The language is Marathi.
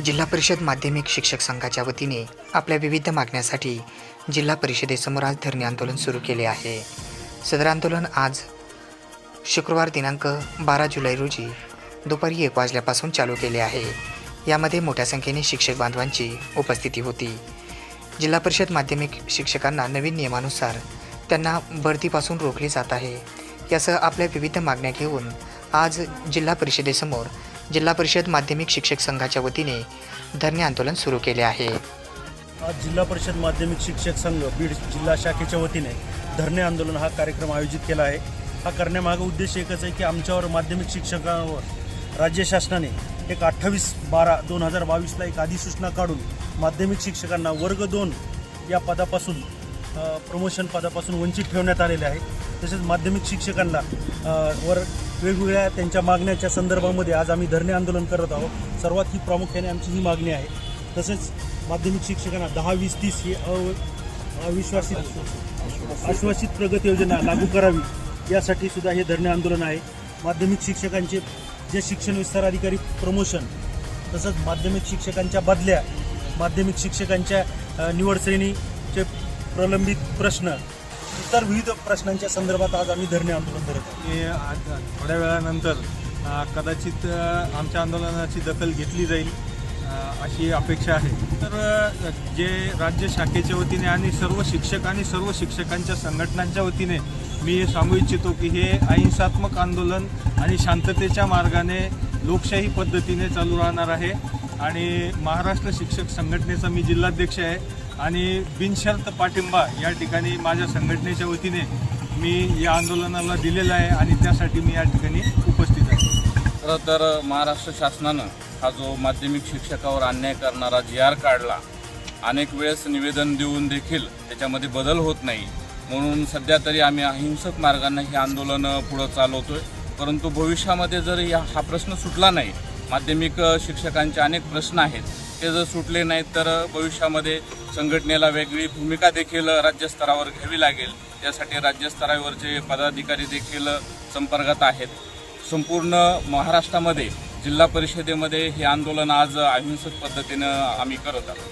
जिल्हा परिषद माध्यमिक शिक्षक संघाच्या वतीने आपल्या विविध मागण्यासाठी जिल्हा परिषदेसमोर आज धरणे आंदोलन सुरू केले आहे. सदर आंदोलन आज शुक्रवार दिनांक बारा जुलै रोजी दुपारी एक वाजल्यापासून चालू केले आहे. यामध्ये मोठ्या संख्येने शिक्षक बांधवांची उपस्थिती होती. जिल्हा परिषद माध्यमिक शिक्षकांना नवीन नियमानुसार त्यांना भरतीपासून रोखले जात आहे. यासह आपल्या विविध मागण्या घेऊन आज जिल्हा परिषदेसमोर जिल्हा परिषद माध्यमिक शिक्षक संघाच्या वतीने धरणे आंदोलन सुरू केले आहे. आज जिल्हा परिषद माध्यमिक शिक्षक संघ बीड जिल्हा शाखेच्या वतीने धरणे आंदोलन हा कार्यक्रम आयोजित केला आहे. हा करण्यामागं उद्देश एकच आहे की आमच्यावर माध्यमिक शिक्षकांवर राज्य शासनाने एक अठ्ठावीस बारा दोन हजार बावीसला एक अधिसूचना काढून माध्यमिक शिक्षकांना वर्ग दोन या पदापासून प्रमोशन पदापासून वंचित ठेवण्यात आलेले आहे. तसेच माध्यमिक शिक्षकांना वर वेगवेगळ्या त्यांच्या मागण्याच्या संदर्भामध्ये आज आम्ही धरणे आंदोलन करत आहोत. सर्वात ही प्रामुख्याने आमची ही मागणी आहे. तसेच माध्यमिक शिक्षकांना दहा वीस तीस ही अविश्वासित आश्वासित प्रगती योजना लागू करावी यासाठी सुद्धा हे धरणे आंदोलन आहे. माध्यमिक शिक्षकांचे जे शिक्षण विस्तार अधिकारी प्रमोशन तसंच माध्यमिक शिक्षकांच्या बदल्या माध्यमिक शिक्षकांच्या निवडश्रेणीचे प्रलंबित प्रश्न इतर विविध प्रश्नांच्या संदर्भात आज आम्ही धरणे आंदोलन करत आहोत. आज थोड्या वेळानंतर कदाचित आमच्या आंदोलनाची दखल घेतली जाईल अशी अपेक्षा आहे. तर जे राज्य शाखेच्या वतीने आणि सर्व शिक्षक आणि सर्व शिक्षकांच्या संघटनांच्या वतीने मी हे सांगू इच्छितो की हे अहिंसात्मक आंदोलन आणि शांततेच्या मार्गाने लोकशाही पद्धतीने चालू राहणार आहे. आणि महाराष्ट्र शिक्षक संघटनेचा मी जिल्हाध्यक्ष आहे. आणि बिनशर्त पाठिंबा या ठिकाणी माझ्या संघटनेच्या वतीने मी या आंदोलनाला दिलेला आहे आणि त्यासाठी मी या ठिकाणी उपस्थित आहे. खरं तर महाराष्ट्र शासनानं हा जो माध्यमिक शिक्षकावर अन्याय करणारा जी आर काढला अनेक वेळेस निवेदन देऊन देखील त्याच्यामध्ये बदल होत नाही. म्हणून सध्या तरी आम्ही अहिंसक मार्गांना हे आंदोलन पुढं चालवतोय. परंतु भविष्यामध्ये जर या हा प्रश्न सुटला नाही माध्यमिक शिक्षकांचे अनेक प्रश्न आहेत. ते जर सुटले नाहीत तर भविष्यामध्ये संघटनेला वेगळी भूमिका देखील राज्यस्तरावर घ्यावी लागेल. त्यासाठी राज्यस्तरावरचे पदाधिकारी देखील संपर्कात आहेत. संपूर्ण महाराष्ट्रामध्ये जिल्हा परिषदेमध्ये हे आंदोलन आज अहिंसक पद्धतीनं आम्ही करत आहोत.